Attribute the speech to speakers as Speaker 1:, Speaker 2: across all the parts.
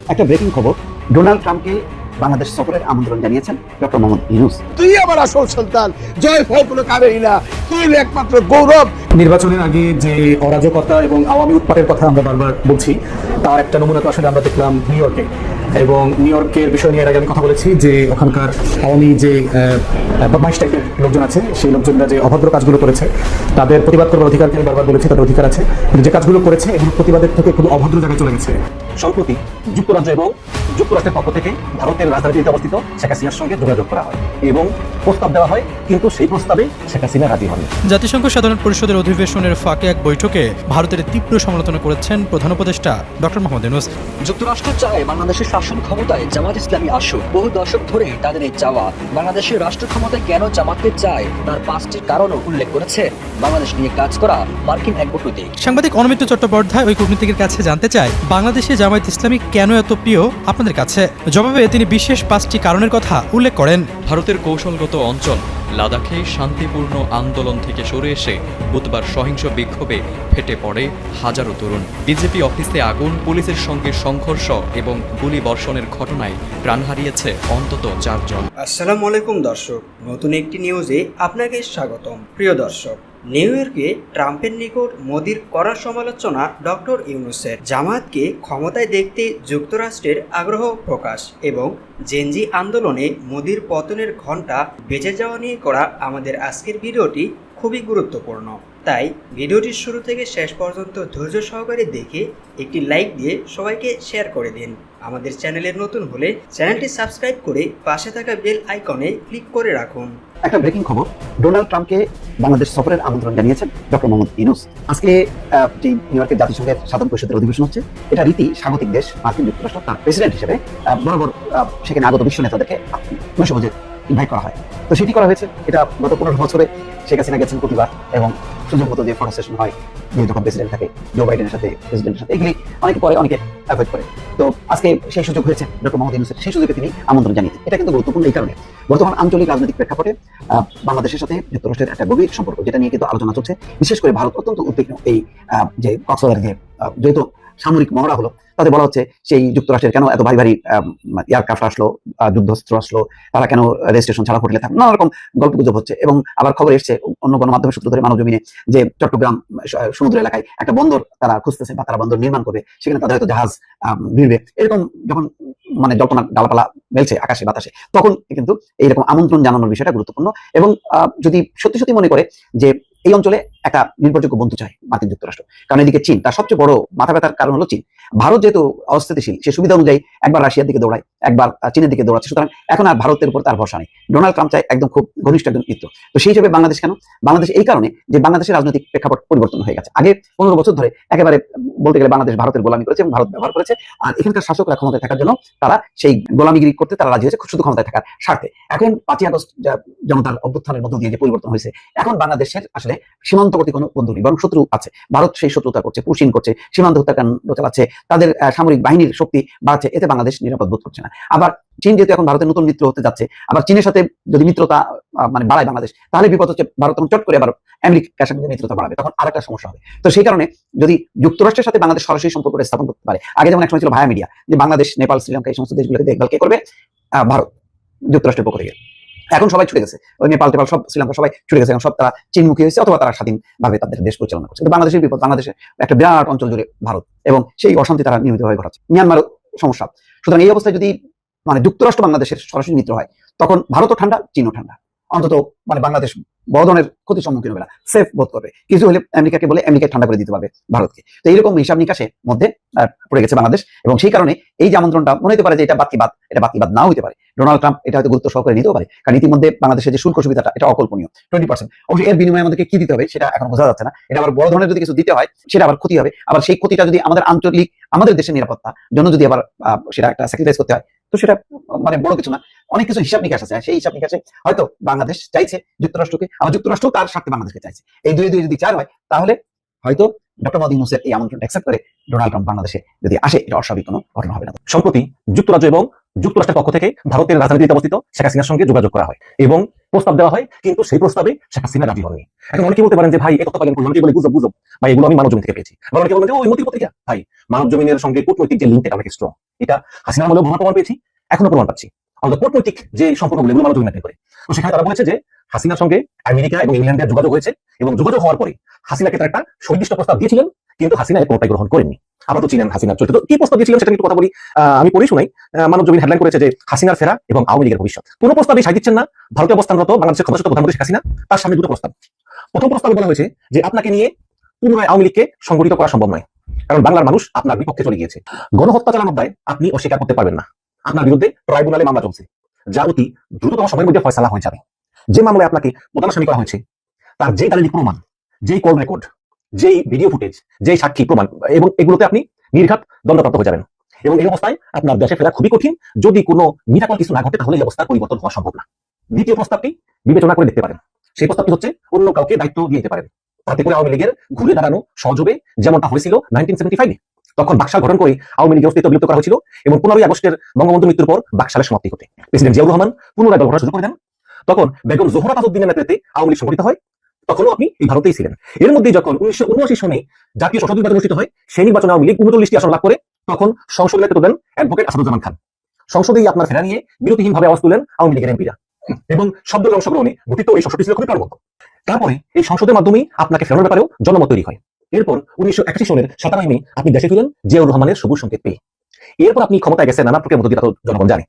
Speaker 1: একটা ব্রেকিং খবর, ডোনাল্ড ট্রাম্পকে বাংলাদেশ সফরের আমন্ত্রণ জানিয়েছেন ডক্টর মোহাম্মদ ইউনুস।
Speaker 2: তুই আমার আসল সন্তান জয় ফল কোনো কাবেই না। তুই একমাত্র গৌরব
Speaker 3: নির্বাচনের আগে যে অরাজকতা এবং আওয়ামী উৎপাতের কথা আমরা বারবার বলছি, তার একটা নমুনা তো আসলে আমরা দেখলাম নিউ ইয়র্কে এবং নিউ ইয়র্কের বিষয় নিয়ে আগে আমি কথা বলেছি যে ওখানকার আওয়ামী যে বদমাইশ টাইপের লোকজন আছে, সেই লোকজনরা যে অভদ্র কাজগুলো করেছে, তাদের প্রতিবাদ করবার অধিকারকে আমি বারবার বলেছি, তাদের অধিকার আছে। কিন্তু যে কাজগুলো করেছে, এগুলো প্রতিবাদের থেকে খুব অভদ্র জায়গায় চলে গেছে।
Speaker 1: সম্প্রতি যুক্তরাজ্য এবং যুক্তরাষ্ট্রের পক্ষ থেকে ভারতের রাজধানীতে অবস্থিত শেখ হাসিনার সঙ্গে যোগাযোগ করা হয় এবং প্রস্তাব দেওয়া হয়, কিন্তু সেই প্রস্তাবে শেখ হাসিনা রাজি হন
Speaker 4: জাতিসংঘ সাধারণ পরিষদের অধিবেশনের ফাঁকে এক বৈঠকে ভারতের তীব্র সমালোচনা করেছেন প্রধান উপদেষ্টা ডক্টর মোহাম্মদ ইউনুস।
Speaker 5: যুক্তরাষ্ট্র চায় বাংলাদেশের শাসন ক্ষমতায় জামাত ইসলামী আসুক। বহু দশক ধরে তাদের এই চাওয়া। বাংলাদেশের রাষ্ট্র ক্ষমতায় কেন জামাতকে চায়? তার পাঁচটি কারণও উল্লেখ করেছে। বাংলাদেশ নিয়ে কাজ করা মার্কিন এক কূটনীতিক।
Speaker 4: সাংবাদিক অনমিত্র চট্টোপাধ্যায় ওই কূটনীতিকের কাছে জানতে চায় বাংলাদেশে জামায়াত ইসলামী কেন এত প্রিয় আপনাদের কাছে? জবাবে তিনি বিশেষ পাঁচটি কারণের কথা উল্লেখ করেন।
Speaker 6: ভারতের কৌশলগত অঞ্চল লাদাখে শান্তিপূর্ণ আন্দোলন থেকে সরে এসে বুধবার সহিংস বিক্ষোভে ফেটে পড়ে হাজারো তরুণ। বিজেপি অফিসে আগুন, পুলিশের সঙ্গে সংঘর্ষ এবং গুলি বর্ষণের ঘটনায় প্রাণ হারিয়েছে অন্তত চারজন।
Speaker 7: আসসালাম আলাইকুম দর্শক, নতুন একটি নিউজে আপনাকে স্বাগতম। প্রিয় দর্শক নিউ ইয়র্কে ট্রাম্পের নিকট মোদির কড়া সমালোচনা ডক্টর ইউনুসের। জামাতকে ক্ষমতায় দেখতে যুক্তরাষ্ট্রের আগ্রহ প্রকাশ এবং জেনজি আন্দোলনে মোদির পতনের ঘণ্টা বেঁচে যাওয়া নিয়ে করা আমাদের আজকের ভিডিওটি খুবই গুরুত্বপূর্ণ। তাই ভিডিওটির শুরু থেকে শেষ পর্যন্ত ধৈর্য সহকারে দেখে একটি লাইক দিয়ে সবাইকে শেয়ার করে দিন। আমাদের চ্যানেলের নতুন হলে চ্যানেলটি সাবস্ক্রাইব করে পাশে থাকা বেল আইকনে ক্লিক করে রাখুন।
Speaker 1: একটা ব্রেকিং খবর। ডোনাল্ড ট্রাম্পকে বাংলাদেশ সফরের আমন্ত্রণ জানিয়েছেন ডক্টর মোহাম্মদ ইউনুস। আজকে যে নিউ ইয়র্কের জাতিসংঘের সাধারণ পরিষদের অধিবেশন হচ্ছে। এটা রীতি স্বাগতিক দেশ, মার্কিন যুক্তরাষ্ট্র তার প্রেসিডেন্ট হিসেবে বরাবর সেখানে আগত বিশ্ব নেতাদেরকে বসে ইনভাইট করা হয়। তো সেটি করা হয়েছে। এটা গত পনেরো বছরে শেখ হাসিনা গেছেন প্রতিবার এবং সুযোগ মতো যে ফটো সেশন হয় যে যখন প্রেসিডেন্ট থাকে জো বাইডেনের সাথে প্রেসিডেন্টের সাথে, এগুলি অনেকে পরে, অনেকে অ্যাভয়েড করে। তো আজকে সেই সুযোগ হয়েছে, ডক্টর মোহাম্মদ ইউনুসের। সেই সুযোগে তিনি আমন্ত্রণ জানিয়েছেন। এটা কিন্তু গুরুত্বপূর্ণ এই কারণে। বর্তমান আঞ্চলিক রাজনৈতিক প্রেক্ষাপটে বাংলাদেশের সাথে যুক্তরাষ্ট্রের একটা গভীর সম্পর্ক, যেটা নিয়ে কিন্তু আলোচনা চলছে। বিশেষ করে ভারত অত্যন্ত উদ্বিগ্ন এই যে কক্সবাজার যে যেহেতু সামরিক মহড়া হলো। তাতে বলা হচ্ছে সেই যুক্তরাষ্ট্রের কেন এত ভারী ভারী এয়ারক্রাফট আসলো যুদ্ধস্ত্র আসলো, তারা কেন রেজিস্ট্রেশন ছাড়া হোটেলে থাকল নানা রকম গল্প গুজব হচ্ছে। এবং আবার খবর এসছে অন্য গণমাধ্যমের সূত্র ধরে মানব জমিনে যে চট্টগ্রাম সমুদ্র এলাকায় একটা বন্দর তারা খুঁজতেছে বা তারা বন্দর নির্মাণ করবে। সেখানে তাদের হয়তো জাহাজ ভিড়বে। এরকম যখন মানে জল্পনা ডালাপালা মেলছে আকাশে, বাতাসে, তখন কিন্তু এইরকম আমন্ত্রণ জানানোর বিষয়টা গুরুত্বপূর্ণ। এবং যদি সত্যি সত্যি মনে করে যে এই অঞ্চলে একটা নির্ভরযোগ্য বন্ধু চায় মার্কিন যুক্তরাষ্ট্র। কারণ এদিকে চীন, তার সবচেয়ে বড় মাথা ব্যথার কারণ হলো চীন। ভারত যেহেতু অস্থিতিশীল, সে সুবিধা অনুযায়ী একবার রাশিয়ার দিকে দৌড়ায়, একবার চীনের দিকে দৌড়াচ্ছে। সুতরাং এখন আর ভারতের উপর তার ভরসা নেই। ডোনাল্ড ট্রাম্প চায় একদম খুব ঘনিষ্ঠ একজন মিত্র। তো সেই হিসেবে বাংলাদেশ কেন? বাংলাদেশ এই কারণে যে বাংলাদেশের রাজনৈতিক প্রেক্ষাপট পরিবর্তন হয়ে গেছে। আগে পনেরো বছর ধরে একেবারে বলতে গেলে বাংলাদেশ ভারতের গোলামি করেছে এবং ভারত ব্যবহার করেছে। আর এখানকার শাসকরা ক্ষমতায় থাকার জন্য তারা সেই গোলামিগিরি করতে তারা রাজি হয়েছে, শুধু ক্ষমতায় থাকার স্বার্থে। এখন পাঁচই আগস্ট জনতার অভ্যুত্থানের মধ্য দিয়ে যে পরিবর্তন হয়েছে, এখন বাংলাদেশের আসলে সীমান্তবর্তী কোনো বন্ধু নেই বরং শত্রু আছে। ভারত সেই শত্রুতা করছে, পুশিন করছে, সীমান্ত হত্যাকাণ্ড চালাচ্ছে, তাদের সামরিক বাহিনীর শক্তি বাড়ছে, এতে বাংলাদেশ নিরাপদ বোধ করছে না। আবার চীন যেহেতু এখন ভারতের নতুন মিত্র হতে যাচ্ছে, আবার চীনের সাথে যদি মিত্রতা মানে বাড়ায় বাংলাদেশ, তাহলে বিপদ হচ্ছে ভারত তখন চট করে আবার আমেরিকার সঙ্গে মিত্রতা বাড়াবে, তখন আরেকটা সমস্যা হবে। তো সেই কারণে যদি যুক্তরাষ্ট্রের সাথে বাংলাদেশ সরাসরি সম্পর্কটা স্থাপন করতে পারে, আগে যেমন একসময় ছিল ভায়া মিডিয়া, যে বাংলাদেশ, নেপাল, শ্রীলঙ্কা এই সমস্ত দেশগুলোকে দেখভাল কে করবে? ভারত, যুক্তরাষ্ট্রের পক্ষ থেকে। এখন সবাই ছুটে গেছে। ওই নেপাল, টেপাল, সব শ্রীলঙ্কা সবাই ছুটে গেছে এখন সব তারা চীনমুখী হয়েছে অথবা তারা স্বাধীনভাবে তাদের দেশ পরিচালনা করছে। বাংলাদেশের বিপদ, বাংলাদেশের একটা বিরাট অঞ্চল জুড়ে ভারত এবং সেই অশান্তি তারা নিয়মিতভাবে ঘটাচ্ছে মিয়ানমারও সমস্যা। সুতরাং এই অবস্থায় যদি মানে যুক্তরাষ্ট্র বাংলাদেশের সরাসরি মিত্র হয়, তখন ভারতও ঠান্ডা, চীনও ঠান্ডা। অন্তত মানে বাংলাদেশ বড় ধরনের ক্ষতির সম্মুখীন হবে না। সেফ বোধ করবে। কিছু হলে আমেরিকাকে বলে আমেরিকাকে ঠান্ডা করে দিতে পারবে ভারতকে। তো এইরকম হিসাব নিকাশের মধ্যে পড়ে গেছে বাংলাদেশ এবং সেই কারণে এই যে আমন্ত্রণটা মনে হতে পারে যে এটা বাদ এটা বাদ নাও হতে পারে। ডোনাল্ড ট্রাম্প এটা হয়তো গুরুত্ব সহকারে নিতেও পারে। কারণ ইতিমধ্যে বাংলাদেশের যে শুল্ক সুবিধাটা, এটা অকল্পনীয়। টোয়েন্টি পার্সেন্ট অবশ্যই এর বিনিময়ে আমাদেরকে কি দিতে হবে সেটা এখন বোঝা যাচ্ছে না। এটা আবার বড় ধরনের যদি কিছু দিতে হয়, সেটা আবার ক্ষতি হবে। আবার সেই ক্ষতিটা যদি আমাদের আঞ্চলিক, আমাদের দেশের নিরাপত্তা, জন্য যদি আবার সেটা একটা স্যাক্রিফাইস করতে হয়, তো সেটা মানে বড় কিছু না। অনেক কিছু হিসাব নিকাশ আছে। সেই হিসাব নিকাশে হয়তো বাংলাদেশ চাইছে, যুক্তরাষ্ট্রকে, আবার যুক্তরাষ্ট্র তার স্বার্থে বাংলাদেশকে চাইছে। এই দুই দুই যদি চার হয়, তাহলে হয়তো ডক্টর মোদী ইউনুসের এই আমন্ত্রণ অ্যাকসেপ্ট করে ডোনাল্ড ট্রাম্প বাংলাদেশে যদি আসে, এটা অস্বাভাবিক কোনো ঘটনা হবে না।
Speaker 8: সম্প্রতি যুক্তরাজ্য এবং
Speaker 3: যুক্তরাষ্ট্রের পক্ষ থেকে ভারতের রাজধানীতে অবস্থিত শেখ হাসিনার সঙ্গে যোগাযোগ করা হয় এবং প্রস্তাব দেওয়া হয়, কিন্তু সেই প্রস্তাবে শেখ হাসিনা রাজি হননি। এখন অনেকে বলতে পারেন যে, ভাই তথ্য পাইলেন কোথাও? বলে, গুজব গুজব। ভাই এগুলো আমি মানব জমিন থেকে পেয়েছি। আবার অনেকে বলেন যে ওই মতি পত্রিকা? ভাই মানব জমিনের সঙ্গে কূটনৈতিক যে লিঙ্ক এটা অনেক স্ট্রং এটা হাসিনার প্রমাণ প্রমাণ পেয়েছি, এখনও প্রমাণ পাচ্ছি। অন্তত কূটনৈতিক যে সম্পর্কগুলো এগুলো মানব জমিন করে তো সেখানে তারা বলেছে যে হাসিনার সঙ্গে আমেরিকা এবং ইংল্যান্ডের যোগাযোগ হয়েছে এবং যোগাযোগ হওয়ার পরে হাসিনাকে তারা একটা সুনির্দিষ্ট প্রস্তাব দিয়েছিলেন, কিন্তু হাসিনা এর কোনটাই গ্রহণ করেননি। আপনারা তো চিনেন হাসিনার চরিত্র। কি প্রস্তাব দিয়েছিলেন সেটা একটু কথা বলি। আমি পড়েই শুনাই। মানব জমিন হেডলাইন করেছে যে হাসিনার ফেরা এবং আওয়ামী লীগের ভবিষ্যৎ। কোনো প্রস্তাবে সাই দিচ্ছেন না। ভারতে অবস্থানরত বাংলাদেশের ক্ষমতাসীন প্রধানমন্ত্রী হাসিনা। তার সামনে দুটো প্রস্তাব। প্রথম প্রস্তাবে বলা হয়েছে যে আপনাকে নিয়ে পুনরায় আওয়ামী লীগকে সংগঠিত করা সম্ভব নয়। কারণ বাংলার মানুষ আপনার বিপক্ষে চলে গিয়েছে। গণহত্যা চালানোর দায় আপনি অস্বীকার করতে পারবেন না। আপনার বিরুদ্ধে ট্রাইব্যুনালে মামলা চলছে যা অতি দ্রুততম সময়ের মধ্যে ফয়সালা হয়ে যাবে। যে মামলায় আপনাকে প্রধান আসামি করা হয়েছে, তার যে দালিলিক প্রমাণ, যেই কল রেকর্ড, যেই ভিডিও ফুটেজ, যেই সাক্ষী প্রমাণ, এবং এগুলোতে আপনি নির্ঘাত দণ্ডপ্রাপ্ত হয়ে যাবেন। এবং এই অবস্থায় আপনার দেশে ফেরা খুবই কঠিন, যদি কোনো মিরাকল কিছু না ঘটে, তাহলে এই অবস্থার পরিবর্তন হওয়া সম্ভব না। দ্বিতীয় প্রস্তাবটি বিবেচনা করে দেখতে পারেন। সেই প্রস্তাবটি হচ্ছে অন্য কাউকে দায়িত্ব দিয়ে দিতে পারেন। তাতে করে আওয়ামী লীগের ঘুরে দাঁড়ানো সহযোগে যেমনটা হয়েছিল নাইনটিন সেভেন্টি ফাইভে তখন বাকশাল গঠন করে আওয়ামী লীগের অস্তিত্ব বিলুপ্ত করা হয়েছিল এবং পনেরোই আগস্টের বঙ্গবন্ধু মৃত্যুর পর বাকশালের সমাপ্তি ঘটে। প্রেসিডেন্ট জিয়াউর রহমান পুনরায় দল শুরু করে দেন। তখন বেগম জোহরা তাজউদ্দিনের নেতৃত্বে আওয়ামী লীগ সংগঠিত হয়। তখনও আপনি এই ভারতেই ছিলেন। এর মধ্যে যখন উনিশশো উনআশি সনে জাতীয় সংসদ নির্বাচন অনুষ্ঠিত হয়, সেই নির্বাচনে আওয়ামী লীগ উনচল্লিশটি আসন লাভ করে, তখন সংসদের নেতৃত্ব দেন অ্যাডভোকেট আসাদুজ্জামান খান। সংসদেই আপনার ফেরা নিয়ে বিরতিহীনভাবে আওয়াজ তুলেন আওয়ামী লীগের এমপিরা। এবং শব্দ অংশগ্রহণে গঠিত এই সংসদটি ছিল খুবই প্রাণবন্ত তারপরে এই সংসদের মাধ্যমেই আপনাকে ফেরানোর ব্যাপারেও জনমত তৈরি হয়। এরপর উনিশশো একাশি সনের সাতারাই মে আপনি দেশে ফিরেন জিয়াউর রহমানের সবুজ সংকেত পেয়ে। এরপর আপনি ক্ষমতায় গেছেন নানা প্রক্রিয়ার মধ্যে জনগণ জানে।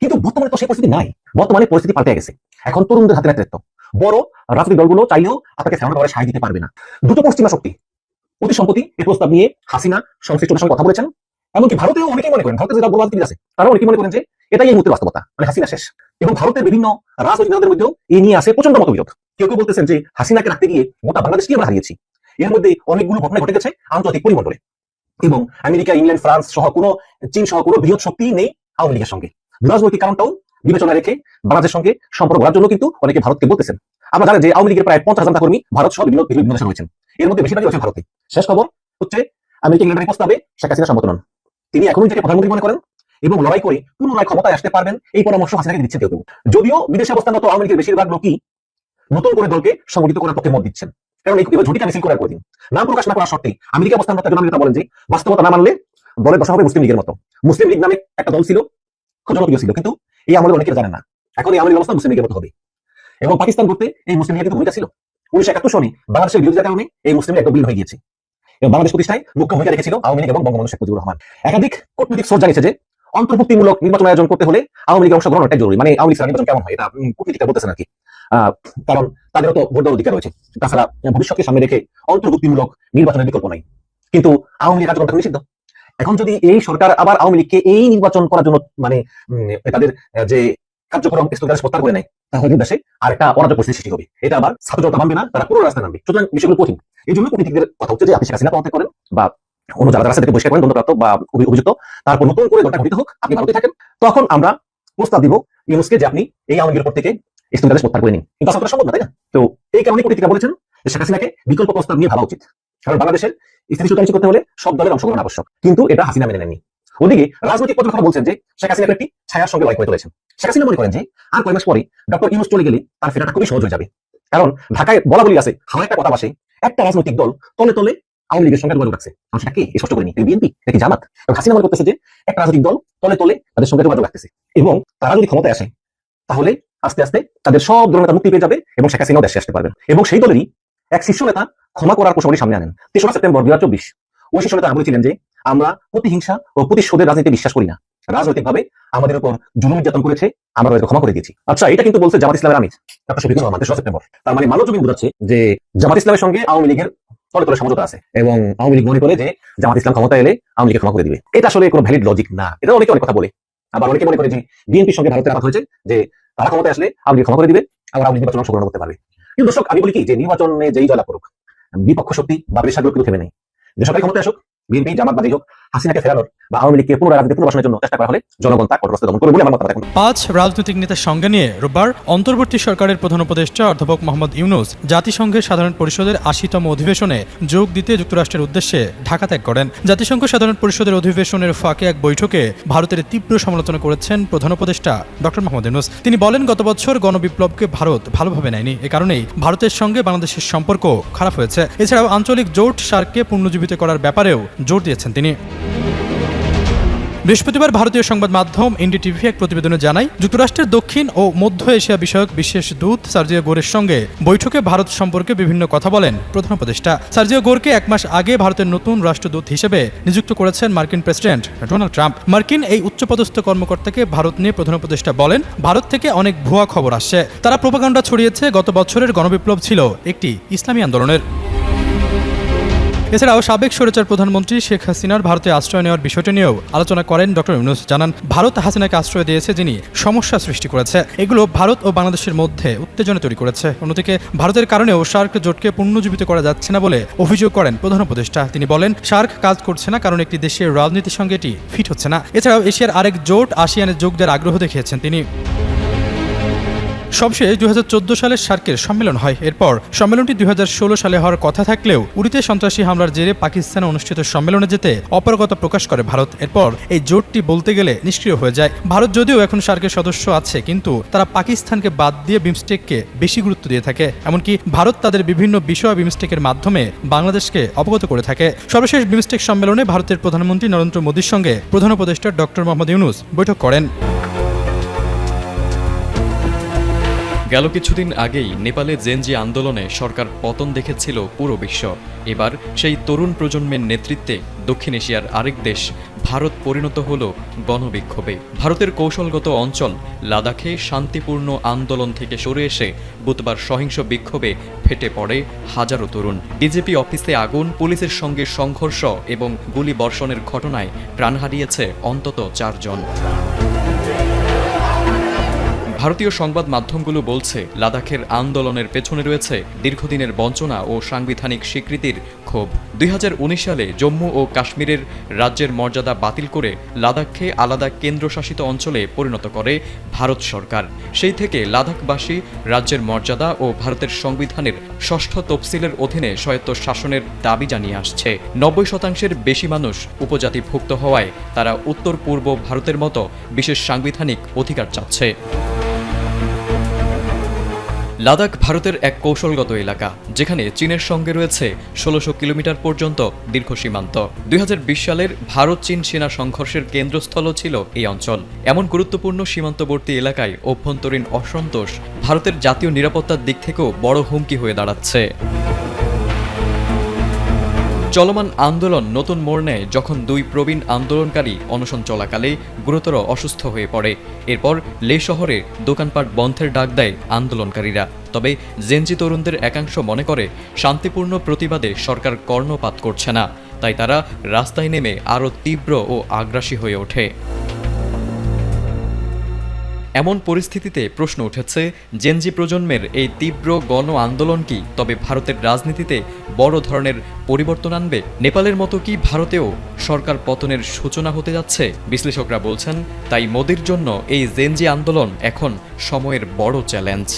Speaker 3: কিন্তু বর্তমানে তো সেই পরিস্থিতি নাই। বর্তমানে পরিস্থিতি পাল্টে গেছে। এখন তরুণদের হাতে নেতৃত্ব। বড় রাজনৈতিক দলগুলো চাইলেও আপনাকে ফেরানোর ব্যাপারে সাহায্য দিতে পারবে না। দুটো পশ্চিমা শক্তি। অতি সম্প্রতি এই প্রস্তাব নিয়ে হাসিনা সংশ্লিষ্টদের সঙ্গে কথা বলেছেন। এমনকি ভারতেও অনেকেই মনে করেন, ভারতের যেটা গোলবাদ আছে তারা অনেকেই মনে করেন যে এটাই এই মুহূর্তের বাস্তবতা। মানে হাসিনা শেষ। এবং ভারতের বিভিন্ন রাজনৈতিক নেতাদের মধ্যেও এই নিয়ে আসে প্রচণ্ড মতবিরোধ। কেউ কেউ বলতেছেন যে হাসিনাকে রাখতে গিয়ে গোটা বাংলাদেশকে আমরা হারিয়েছি। এর মধ্যে অনেকগুলো ঘটনা ঘটে গেছে আন্তর্জাতিক পরিমণ্ডলে। এবং আমেরিকা, ইংল্যান্ড, ফ্রান্স সহ কোনো, চীন সহ কোনো বৃহৎ শক্তি নেই আওয়ামী লীগের সঙ্গে। রাজনৈতিক কারণটাও বিবেচনা রেখে বাংলাদেশের সঙ্গে সম্পর্ক গড়ার জন্য কিন্তু অনেকে ভারতকে বলতেছেন। আমরা জানেন যে আওয়ামী লীগের প্রায় পঞ্চাশ হাজার কর্মী ভারত সহ বিভিন্ন বিভিন্ন দেশে রয়েছেন। এর মধ্যে বেশিরভাগই রয়েছে ভারতে। শেষ খবর হচ্ছে, আমেরিকা ইংল্যান্ডের প্রস্তাবে শেখ হাসিনা সম্মত নন তিনি এখনই থেকে প্রধানমন্ত্রী মনে করেন এবং লড়াই করে পুনরায় ক্ষমতায় আসতে পারবেন এই পরামর্শ হাসিনাকে দিচ্ছেন কেউ কেউ। যদিও বিদেশে অবস্থানরত আওয়ামী লীগের বেশিরভাগ লোকই নতুন করে দলকে সংগঠিত করার পক্ষে মত দিচ্ছেন। কারণ এই এবার ঝুঁকিটা মিছিল করার কদিন নাম প্রকাশ না করার শর্তে আমেরিকা অবস্থানরত একজন নেতা বলেন যে, বাস্তবতা না মানলে দলের দশা হবে মুসলিম লীগের মতো। মুসলিম লীগ নামে একটা দল ছিল খুব জনপ্রিয় ছিল কিন্তু এই আমলে অনেকে জানেন না। এখন এই আমলের অবস্থা মুসলিম লীগের মতো হবে। এবং পাকিস্তান করতে এই মুসলিম লীগের ভূমিকা ছিল। উনিশশো একাত্তর সনে বাংলাদেশের বিরোধিতার কারণে এই মুসলিম লীগ বিলীন হয়ে গিয়েছে। এবং বাংলাদেশ প্রতিষ্ঠায় মুখ্য ভূমিকা রেখেছিল আওয়ামী লীগ এবং বঙ্গবন্ধু শেখ মুজিবুর রহমান। একাধিক কূটনৈতিক সোর্স জানিয়েছে যে অন্তর্ভুক্তিমূলক নির্বাচন আয়োজন করতে হলে আওয়ামী লীগের অংশগ্রহণ অনেক জরুরি। মানে আওয়ামী লীগ নির্বাচন কেমন হয়? এটা উম, কূটনীতিকরা বলতেছেন আর কি কারণ তাদেরও তো ভোট দেওয়ার অধিকার রয়েছে। তাছাড়া ভবিষ্যৎকে সামনে রেখে অন্তর্ভুক্তিমূলক নির্বাচনের বিকল্প নাই। কিন্তু আওয়ামী লীগ কার্যক্রম নিষিদ্ধ এখন যদি এই সরকার আবার আওয়ামী লীগকে এই নির্বাচন করার জন্য মানে তাদের যে কার্যক্রম প্রত্যাহার করে নেয় তাহলে দেশে আরেকটা অরাজক পরিস্থিতি সৃষ্টি হবে। এটা আবার ছাত্র জনতা মানবে না তারা পুরো রাস্তায় নামবে। সুতরাং বিষয়গুলো কঠিন। এই জন্য কূটনীতিকদের কথা হচ্ছে যে আপনি শেখ হাসিনা পদত্যাগ করেন বা অন্য যারা রাস্তা থেকে বহিষ্কার করেন, দণ্ডপ্রাপ্ত বা অভিযুক্ত, তারপর নতুন করে দলটা গঠিত হোক, আপনি ভারতে থাকেন। তখন আমরা প্রস্তাব দিব ইউনুসকে যে আপনি এই আওয়ামী লীগের থেকে স্থগিতাদেশ প্রত্যাহার করে নিন কিন্তু আসলে সম্ভব না, তাই না? তো এই কারণে কূটনীতিকরা বলেছেন যে শেখ হাসিনাকে বিকল্প প্রস্তাব নিয়ে ভাবা উচিত। কারণ বাংলাদেশের স্থিতিশীলতা নিশ্চিত করতে হলে সব দলের অংশগ্রহণ আবশ্যক। কিন্তু এটা হাসিনা মেনে নেননি। ওদিকে রাজনৈতিক পর্যবেক্ষক বলছেন যে শেখ হাসিনা একটি ছায়ার সঙ্গে লড়াই করে চলেছেন। শেখ হাসিনা মনে করেন যে আর কয়েক মাস পরে ডক্টর ইউনুস চলে গেলে তার ফেরাটা খুবই সহজ হয়ে যাবে। কারণ ঢাকায় বলা বলি আছে হাওয়া একটা কথা বাসে, একটা রাজনৈতিক দল তলে তলে আওয়ামী লীগের সঙ্গে যোগাযোগ রাখছে। আর সেটা স্পষ্ট বিএনপি নাকি জামাত। এবং হাসিনা মনে করতেছে যে রাজনৈতিক দল তলে তলে তাদের সঙ্গে যোগাযোগ রাখতেছে। এবং তারা যদি ক্ষমতায় আসে, তাহলে আস্তে আস্তে তাদের সব ধরনের মুক্তি পেয়ে যাবে এবং শেখ হাসিনাও দেশে আসতে পারবেন এবং সেই দলেরই এক শীর্ষ নেতা ক্ষমা করার সামনে আনেন। তেসরা সেপ্টেম্বর দুই চব্বিশ, ওই শীর্ষ নেতা বলেছিলেন যে আমরা প্রতিহিংসা ও প্রতিশোধের রাজনীতি বিশ্বাস করি না। রাজনৈতিকভাবে আমাদের উপর জুলুম নির্যাতন করেছে, আমরা ওদেরকে ক্ষমা করে দিয়েছি। আচ্ছা এটা কিন্তু বলছে জামাত ইসলামের তেসরা সেপ্টেম্বর। তার মানে মানব জমিন বোঝাচ্ছে যে জামাত ইসলামের সঙ্গে আওয়ামী লীগের তলে তলে সমঝোতা আছে। এবং আওয়ামী লীগ মনে করে যে জামাত ইসলাম ক্ষমতা এলে আওয়ামী লীগকে ক্ষমা করে দিবে। এটা আসলে কোনো ভ্যালিড লজিক না। এটা অনেকে অনেক কথা বলে। আবার অনেকে মনে করে যে বিএনপির সঙ্গে ভারতের আঘাত হয়েছে যে তারা ক্ষমতা আসলে আওয়ামী লীগ ক্ষমা করে দিবে, আবার আওয়ামী লীগ নির্বাচন অংশগ্রহণ করতে পারবে। কিন্তু দর্শক, আমি বলি কি যে নির্বাচনে যেই জয়লাভ করুক, বিপক্ষ শক্তি বা গ্রুপ কিন্তু থেমে নেই। যে সরকারি ক্ষমতায় আসুক, বিএনপি, জামাত বাদী হোক হাসিনাকে ফেরানোর বা আওয়ামী লীগকে পুনরায় রাজনীতি পুনর্বাসনের জন্য চেষ্টা করা হলে জনগণ তা কঠোর দমন করবে বলে আমার
Speaker 4: পাঁচ রাজনৈতিক নেতার সঙ্গে নিয়ে রোববার অন্তর্বর্তী সরকারের প্রধান উপদেষ্টা অধ্যাপক মোহাম্মদ ইউনুস জাতিসংঘের সাধারণ পরিষদের আশিতম অধিবেশনে যোগ দিতে যুক্তরাষ্ট্রের উদ্দেশ্যে ঢাকা ত্যাগ করেন। জাতিসংঘ সাধারণ পরিষদের অধিবেশনের ফাঁকে এক বৈঠকে ভারতের তীব্র সমালোচনা করেছেন প্রধান উপদেষ্টা ডক্টর মোহাম্মদ ইউনুস। তিনি বলেন, গত বছর গণবিপ্লবকে ভারত ভালোভাবে নেয়নি। এ কারণেই ভারতের সঙ্গে বাংলাদেশের সম্পর্ক খারাপ হয়েছে। এছাড়াও আঞ্চলিক জোট সার্ককে পুনর্জীবিত করার ব্যাপারেও জোর দিয়েছেন তিনি। বৃহস্পতিবার ভারতীয় সংবাদ মাধ্যম এনডিটিভি এক প্রতিবেদনে জানায়, যুক্তরাষ্ট্রের দক্ষিণ ও মধ্য এশিয়া বিষয়ক বিশেষ দূত সার্জিও গোরের সঙ্গে বৈঠকে ভারত সম্পর্কে বিভিন্ন কথা বলেন প্রধান উপদেষ্টা। সার্জিও গোরকে এক মাস আগে ভারতের নতুন রাষ্ট্রদূত হিসেবে নিযুক্ত করেছেন মার্কিন প্রেসিডেন্ট ডোনাল্ড ট্রাম্প। মার্কিন এই উচ্চপদস্থ কর্মকর্তাকে ভারত নিয়ে প্রধান উপদেষ্টা বলেন, ভারত থেকে অনেক ভুয়া খবর আসছে। তারা প্রোপাগান্ডা ছড়িয়েছে, গত বছরের গণবিপ্লব ছিল একটি ইসলামী আন্দোলনের। এছাড়াও সাবেক স্বৈরাচার প্রধানমন্ত্রী শেখ হাসিনার ভারতে আশ্রয় নেওয়ার বিষয়টি নিয়েও আলোচনা করেন ডক্টর ইউনুস। জানান, ভারত হাসিনাকে আশ্রয় দিয়েছে যিনি সমস্যা সৃষ্টি করেছে। এগুলো ভারত ও বাংলাদেশের মধ্যে উত্তেজনা তৈরি করেছে। অন্যদিকে, ভারতের কারণেও সার্ক জোটকে পুনর্জীবিত করা যাচ্ছে না বলে অভিযোগ করেন প্রধান উপদেষ্টা। তিনি বলেন সার্ক কাজ করছে না কারণ একটি দেশের রাজনীতির সঙ্গে এটি ফিট হচ্ছে না। এছাড়াও, এশিয়ার আরেক জোট আসিয়ানে যোগ দেওয়ার আগ্রহ দেখিয়েছেন তিনি। সবশেষ দুই সালের সার্কের সম্মেলন হয়। এরপর সম্মেলনটি দু হাজার ষোলো সালে হওয়ার কথা থাকলেও উড়িতে সন্ত্রাসী হামলার জেরে পাকিস্তানে অনুষ্ঠিত সম্মেলনে যেতে অপারগতা প্রকাশ করে ভারত। এরপর এই জোটটি বলতে গেলে নিষ্ক্রিয় হয়ে যায়। ভারত যদিও এখন সার্কের সদস্য আছে, কিন্তু তারা পাকিস্তানকে বাদ দিয়ে বিমস্টেককে বেশি গুরুত্ব দিয়ে থাকে। এমনকি ভারত তাদের বিভিন্ন বিষয় বিমস্টেকের মাধ্যমে বাংলাদেশকে অবগত করে থাকে। সর্বশেষ বিমস্টেক সম্মেলনে ভারতের প্রধানমন্ত্রী নরেন্দ্র মোদীর সঙ্গে প্রধান উপদেষ্টা ডক্টর মোহাম্মদ ইউনুস বৈঠক করেন।
Speaker 6: গেল কিছুদিন আগেই নেপালে জেনজি আন্দোলনে সরকার পতন দেখেছিল পুরো বিশ্ব। এবার সেই তরুণ প্রজন্মের নেতৃত্বে দক্ষিণ এশিয়ার আরেক দেশ, ভারত পরিণত হল গণবিক্ষোভে ভারতের কৌশলগত অঞ্চল লাদাখে শান্তিপূর্ণ আন্দোলন থেকে সরে এসে বুধবার সহিংস বিক্ষোভে ফেটে পড়ে হাজারো তরুণ। বিজেপি অফিসে আগুন, পুলিশের সঙ্গে সংঘর্ষ এবং গুলি বর্ষণের ঘটনায় প্রাণ হারিয়েছে অন্তত চারজন। ভারতীয় সংবাদ মাধ্যমগুলো বলছে, লাদাখের আন্দোলনের পেছনে রয়েছে দীর্ঘদিনের বঞ্চনা ও সাংবিধানিক স্বীকৃতির ক্ষোভ। দুই হাজার উনিশ সালে জম্মু ও কাশ্মীরের রাজ্যের মর্যাদা বাতিল করে লাদাখকে আলাদা কেন্দ্রশাসিত অঞ্চলে পরিণত করে ভারত সরকার। সেই থেকে লাদাখবাসী রাজ্যের মর্যাদা ও ভারতের সংবিধানের ষষ্ঠ তফসিলের অধীনে স্বায়ত্ত শাসনের দাবি জানিয়ে আসছে। নব্বই শতাংশের বেশি মানুষ উপজাতিভুক্ত হওয়ায় তারা উত্তর পূর্ব ভারতের মতো বিশেষ সাংবিধানিক অধিকার চাচ্ছে। লাদাখ ভারতের এক কৌশলগত এলাকা, যেখানে চীনের সঙ্গে রয়েছে ষোলোশো কিলোমিটার পর্যন্ত দীর্ঘ সীমান্ত। দুই হাজার বিশ সালের ভারত চীন সেনা সংঘর্ষের কেন্দ্রস্থল ছিল এই অঞ্চল। এমন গুরুত্বপূর্ণ সীমান্তবর্তী এলাকায় অভ্যন্তরীণ অসন্তোষ ভারতের জাতীয় নিরাপত্তার দিক থেকেও বড় হুমকি হয়ে দাঁড়াচ্ছে। চলমান আন্দোলন নতুন মোড় নেয় যখন দুই প্রবীণ আন্দোলনকারী অনশন চলাকালে গুরুতর অসুস্থ হয়ে পড়ে, এরপর লে শহরে দোকানপাট বন্ধের ডাক দেয় আন্দোলনকারীরা। তবে জেনজি তরুণদের একাংশ মনে করে, শান্তিপূর্ণ প্রতিবাদে সরকার কর্ণপাত করছে না, তাই তারা রাস্তায় নেমে আরও তীব্র ও আগ্রাসী হয়ে ওঠে। এমন পরিস্থিতিতে প্রশ্ন উঠেছে, জেনজি প্রজন্মের এই তীব্র গণ আন্দোলন কি? তবে ভারতের রাজনীতিতে বড় ধরনের পরিবর্তন আনবে? নেপালের মতো কি ভারতেও সরকার পতনের সূচনা হতে যাচ্ছে? বিশ্লেষকরা বলছেন, তাই মোদির জন্য এই জেনজি আন্দোলন এখন সময়ের বড় চ্যালেঞ্জ।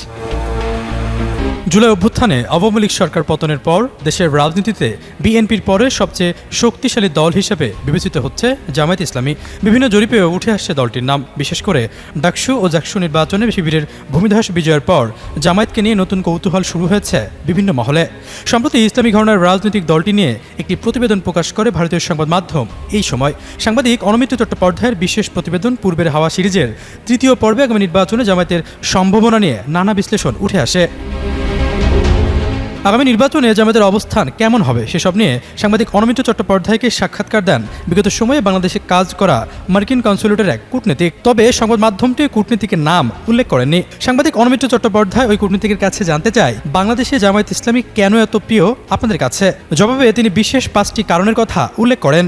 Speaker 4: জুলাই অভ্যুত্থানে আওয়ামী লীগ সরকার পতনের পর দেশের রাজনীতিতে বিএনপির পরে সবচেয়ে শক্তিশালী দল হিসেবে বিবেচিত হচ্ছে জামায়াত ইসলামী। বিভিন্ন জরিপেও উঠে আসছে দলটির নাম, বিশেষ করে ডাকসু ও জাকসু নির্বাচনে শিবিরের ভূমিধস বিজয়ের পর জামায়াতকে নিয়ে নতুন কৌতূহল শুরু হয়েছে বিভিন্ন মহলে। সম্প্রতি ইসলামী ঘরনার রাজনৈতিক দলটি নিয়ে একটি প্রতিবেদন প্রকাশ করে ভারতীয় সংবাদ মাধ্যম এই সময়। সাংবাদিক অনমিত্র চট্টোপাধ্যায়ের বিশেষ প্রতিবেদন পূর্বের হাওয়া সিরিজের তৃতীয় পর্বে আগামী নির্বাচনে জামায়াতের সম্ভাবনা নিয়ে নানা বিশ্লেষণ উঠে আসে। আগামী নির্বাচনে জামায়াতের অবস্থান কেমন হবে সেসব নিয়ে সাংবাদিক অনমিত চট্টোপাধ্যায়কে সাক্ষাৎকার দেন। বিগত সময়ে বাংলাদেশে কাজ করা মার্কিন কনসুলেটের এক কূটনীতিক। তবে সংবাদ মাধ্যমটি কূটনীতিকের নাম উল্লেখ করেননি। সাংবাদিক অনমিত চট্টোপাধ্যায় ওই কূটনীতিকের কাছে জানতে চায়, বাংলাদেশে জামায়াত ইসলামী কেন এত প্রিয় আপনাদের কাছে? জবাবে তিনি বিশেষ পাঁচটি কারণের কথা উল্লেখ করেন।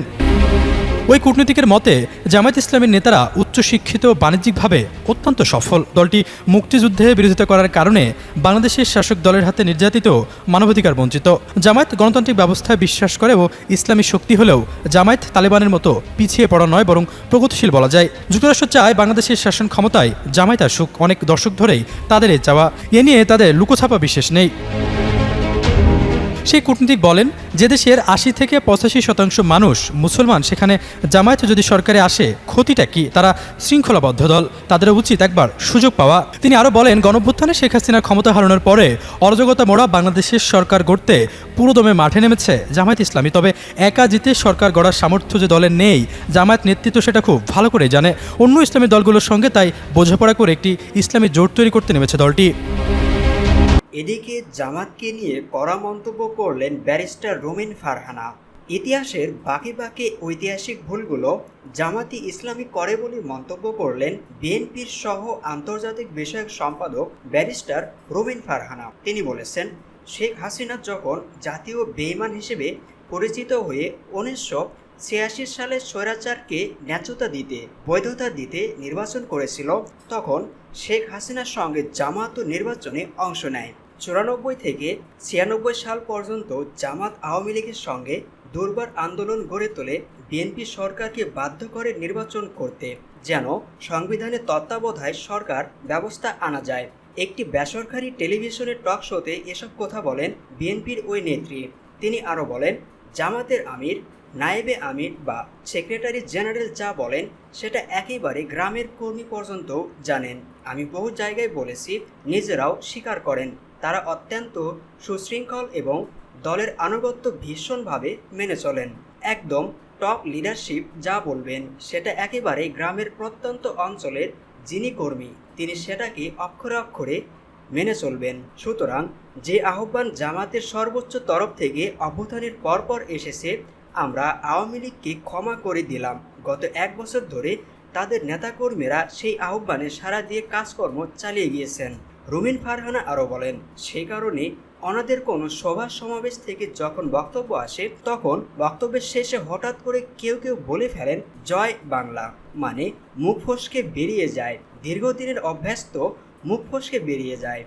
Speaker 4: ওই কূটনীতিকের মতে, জামায়াত ইসলামের নেতারা উচ্চশিক্ষিত বাণিজ্যিকভাবে অত্যন্ত সফল। দলটি মুক্তিযুদ্ধে বিরোধিতা করার কারণে বাংলাদেশের শাসক দলের হাতে নির্যাতিত মানবাধিকার বঞ্চিত। জামায়াত গণতান্ত্রিক ব্যবস্থায় বিশ্বাস করে ও ইসলামী শক্তি হলেও জামায়াত তালেবানের মতো পিছিয়ে পড়া নয়, বরং প্রগতিশীল বলা যায়। যুক্তরাষ্ট্র চায় বাংলাদেশের শাসন ক্ষমতায় জামায়াত আসুক। অনেক দশক ধরেই তাদের চাওয়া। এ নিয়ে তাদের লুকোছাপা বিশেষ নেই। সেই কূটনীতিক বলেন যে দেশের আশি থেকে পঁচাশি শতাংশ মানুষ মুসলমান, সেখানে জামায়াত যদি সরকারে আসে, ক্ষতিটা কি? তারা শৃঙ্খলাবদ্ধ দল। তাদের উচিত একবার সুযোগ পাওয়া। তিনি আরও বলেন, গণভ্যুত্থানে শেখ হাসিনার ক্ষমতা হারানোর পরে অরাজকতা মোড়া বাংলাদেশের সরকার গড়তে পুরোদমে মাঠে নেমেছে জামায়াত ইসলামী। তবে একা জিতে সরকার গড়ার সামর্থ্য যে দলের নেই, জামায়াত নেতৃত্ব সেটা খুব ভালো করে জানে। অন্য ইসলামী দলগুলোর সঙ্গে তাই বোঝাপড়া করে একটি ইসলামী জোট তৈরি করতে নেমেছে দলটি।
Speaker 7: এদিকে জামাতকে নিয়ে কড়া মন্তব্য করলেন ব্যারিস্টার রোমিন ফারহানা। ইতিহাসের বাকি বাকি ঐতিহাসিক ভুলগুলো জামাতি ইসলামী করে বলে মন্তব্য করলেন বিএনপির সহ আন্তর্জাতিক বিষয়ক সম্পাদক ব্যারিস্টার রোমিন ফারহানা। তিনি বলেছেন, শেখ হাসিনা যখন জাতীয় বেইমান হিসেবে পরিচিত হয়ে উনিশশো ছিয়াশি সালে স্বৈরাচারকে ন্যায্যতা দিতে, বৈধতা দিতে নির্বাচন করেছিল, তখন শেখ হাসিনার সঙ্গে জামাতও নির্বাচনে অংশ নেয়। চুরানব্বই থেকে ছিয়ানব্বই সাল পর্যন্ত জামাত আওয়ামী লীগের সঙ্গে দুর্বার আন্দোলন গড়ে তোলে বিএনপি সরকারকে বাধ্য করে নির্বাচন করতে, যেন সংবিধানের তত্ত্বাবধায় সরকার ব্যবস্থা আনা যায়। একটি বেসরকারি টেলিভিশনের টক শোতে এসব কথা বলেন বিএনপির ওই নেত্রী। তিনি আরও বলেন, জামাতের আমির, নায়েবে আমির বা সেক্রেটারি জেনারেল যা বলেন, সেটা একেবারে গ্রামের কর্মী পর্যন্ত জানেন। আমি বহু জায়গায় বলেছি, নিজেরাও স্বীকার করেন। তারা অত্যন্ত সুশৃঙ্খল এবং দলের আনুগত্য ভীষণভাবে মেনে চলেন। একদম টপ লিডারশিপ যা বলবেন, সেটা একেবারে গ্রামের প্রত্যন্ত অঞ্চলের যিনি কর্মী, তিনি সেটাকে অক্ষরে অক্ষরে মেনে চলবেন। সুতরাং যে আহ্বান জামাতের সর্বোচ্চ তরফ থেকে অভ্যুত্থানের পরপর এসেছে, আমরা আওয়ামী লীগকে ক্ষমা করে দিলাম। গত এক বছর ধরে তাদের নেতাকর্মীরা সেই আহ্বানে সাড়া দিয়ে কাজকর্ম চালিয়ে গিয়েছেন। রুমিন ফারহানা আরও বলেন, সে কারণে অনাদের কোনো সভা সমাবেশ থেকে যখন বক্তব্য আসে, তখন বক্তব্যের শেষে হঠাৎ করে কেউ কেউ বলে ফেলেন, জয় বাংলা। মানে মুখ ফসকে বেরিয়ে যায়। দীর্ঘদিনের অভ্যাস তো মুখ ফসকে বেরিয়ে যায়।